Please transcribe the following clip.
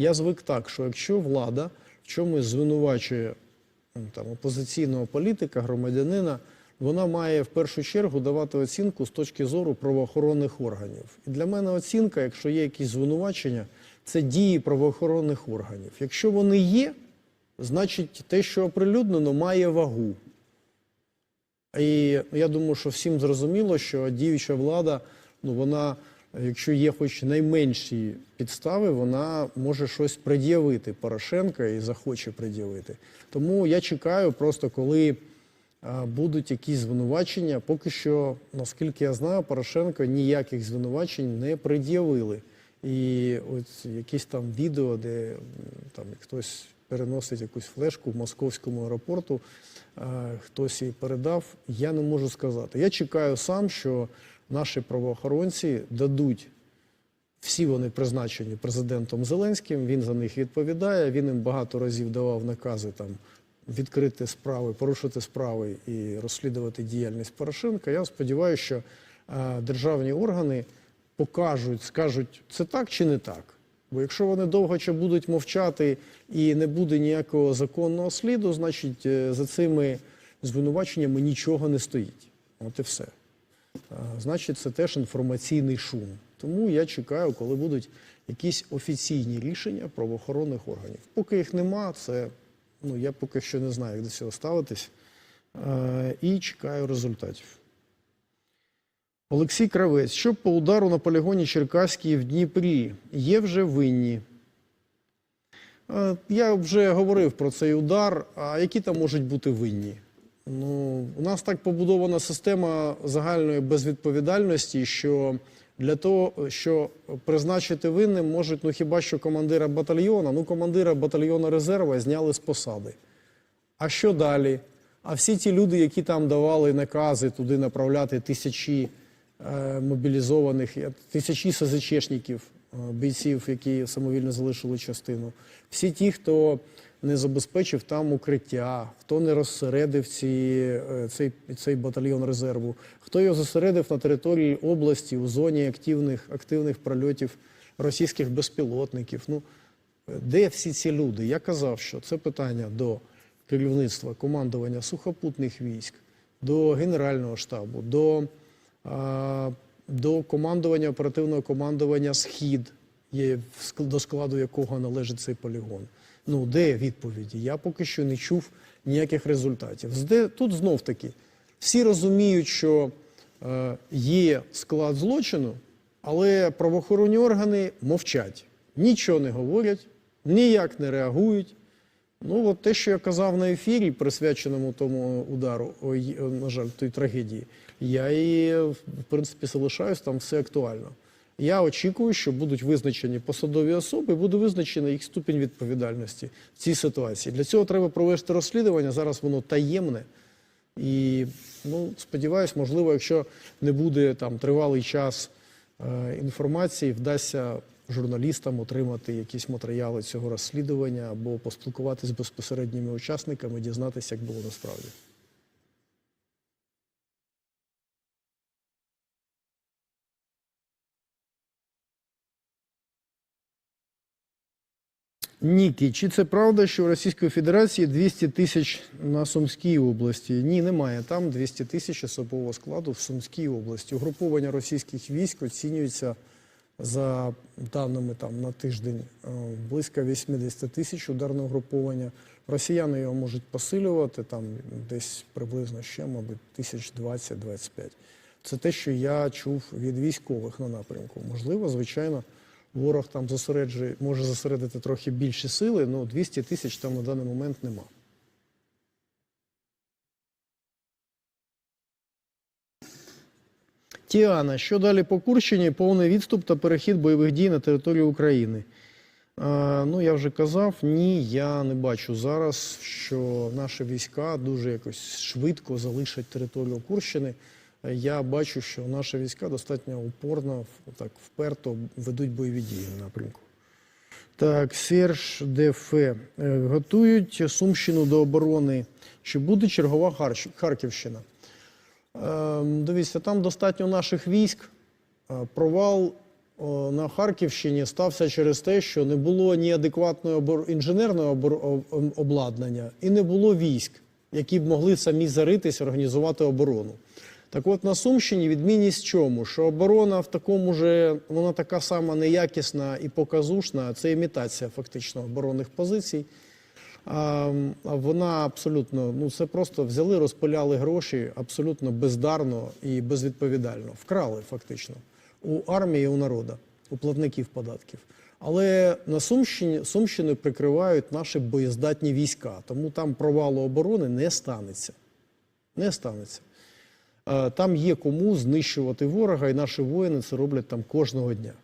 Я звик так, що якщо влада в чомусь звинувачує там, опозиційного політика, громадянина, вона має в першу чергу давати оцінку з точки зору правоохоронних органів. І для мене оцінка, якщо є якісь звинувачення, це дії правоохоронних органів. Якщо вони є, значить те, що оприлюднено, має вагу. І я думаю, що всім зрозуміло, що діюча влада, ну вона, якщо є хоч найменші підстави, вона може щось пред'явити Порошенка і захоче пред'явити. Тому я чекаю просто, коли будуть якісь звинувачення. Поки що, наскільки я знаю, Порошенко ніяких звинувачень не пред'явили. І ось якісь там відео, де там хтось переносить якусь флешку в московському аеропорту, е, хтось її передав, я не можу сказати. Я чекаю сам, що наші правоохоронці дадуть. Всі вони призначені президентом Зеленським. Він за них відповідає. Він їм багато разів давав накази там відкрити справи, порушити справи і розслідувати діяльність Порошенка. Я сподіваюся, що е, державні органи покажуть, скажуть, це так чи не так. Бо якщо вони довго ще будуть мовчати і не буде ніякого законного сліду, значить е, за цими звинуваченнями нічого не стоїть. От і все. Значить, це теж інформаційний шум. Тому я чекаю, коли будуть якісь офіційні рішення правоохоронних органів. Поки їх нема, це ну я поки що не знаю, як до цього ставитись. І чекаю результатів. Олексій Кравець, що по удару на полігоні Черкаській в Дніпрі є вже винні. Е, Я вже говорив про цей удар. А які там можуть бути винні? Ну, у нас так побудована система загальної безвідповідальності, що для того, що призначити винним можуть ну хіба що командира батальйона. Ну, командира батальйону резерва зняли з посади. А що далі? А всі ті люди, які там давали накази туди направляти тисячі мобілізованих, е, тисячі СЗЧшників, е, бійців, які самовільно залишили частину, всі ті, хто не забезпечив там укриття, хто не розсередив ці, е, цей, цей батальйон резерву, хто його зосередив на території області у зоні активних, активних прольотів російських безпілотників. Ну, де всі ці люди? Я казав, що це питання до керівництва командування сухопутних військ, до Генерального штабу, до, до командування оперативного командування Схід, до складу якого належить цей полігон. Ну, де відповіді? Я поки що не чув ніяких результатів. Тут знов таки всі розуміють, що е, є склад злочину, але правоохоронні органи мовчать, нічого не говорять, ніяк не реагують. Ну, от те, що я казав на ефірі, присвяченому тому удару, ой, е, на жаль, той трагедії, я і, в принципі, залишаюсь там все актуально. Я очікую, що будуть визначені посадові особи, буде визначений їх ступінь відповідальності в цій ситуації. Для цього треба провести розслідування. Зараз воно таємне. І ну, сподіваюсь, можливо, якщо не буде там тривалий час е, інформації, вдасться журналістам отримати якісь матеріали цього розслідування або поспілкуватися з безпосередніми учасниками, дізнатися, як було насправді. Нікі, чи це правда, що в Російської Федерації 200 тисяч на Сумській області? Ні, немає. Там 200 тисяч особового складу в Сумській області. Угруповання російських військ оцінюється за даними там на тиждень е, близько 80 тисяч ударне угруповання. Росіяни його можуть посилювати там десь приблизно ще, мабуть, тисяч 20-25. Це те, що я чув від військових на напрямку. Можливо, звичайно, ворог там зосереджує, може зосередити трохи більші сили, але 200 тисяч там на даний момент нема. Тіана, що далі по Курщині? Повний відступ та перехід бойових дій на територію України. А, ну, я вже казав, ні, я не бачу зараз, що наші війська дуже якось швидко залишать територію Курщини. Е, Я бачу, що наші війська достатньо упорно, так вперто ведуть бойові дії на напрямку. Так, Серж ДФ. Е, Готують Сумщину до оборони. Чи буде чергова Харківщина? Ем, Дивіться, там достатньо наших військ. Е, Провал на Харківщині стався через те, що не було ні адекватної обор... інженерного обладнання і не було військ, які б могли самі заритись, організувати оборону. Так от на Сумщині відмінність в чому? Що оборона в такому же, вона така сама неякісна і показушна, це імітація фактично оборонних позицій. Вона абсолютно, ну це просто взяли, розпиляли гроші абсолютно бездарно і безвідповідально. Вкрали фактично у армії, у народу, у платників податків. Але на Сумщині Сумщину прикривають наші боєздатні війська, тому там провалу оборони не станеться. Не станеться. Там є кому знищувати ворога, і наші воїни це роблять там кожного дня.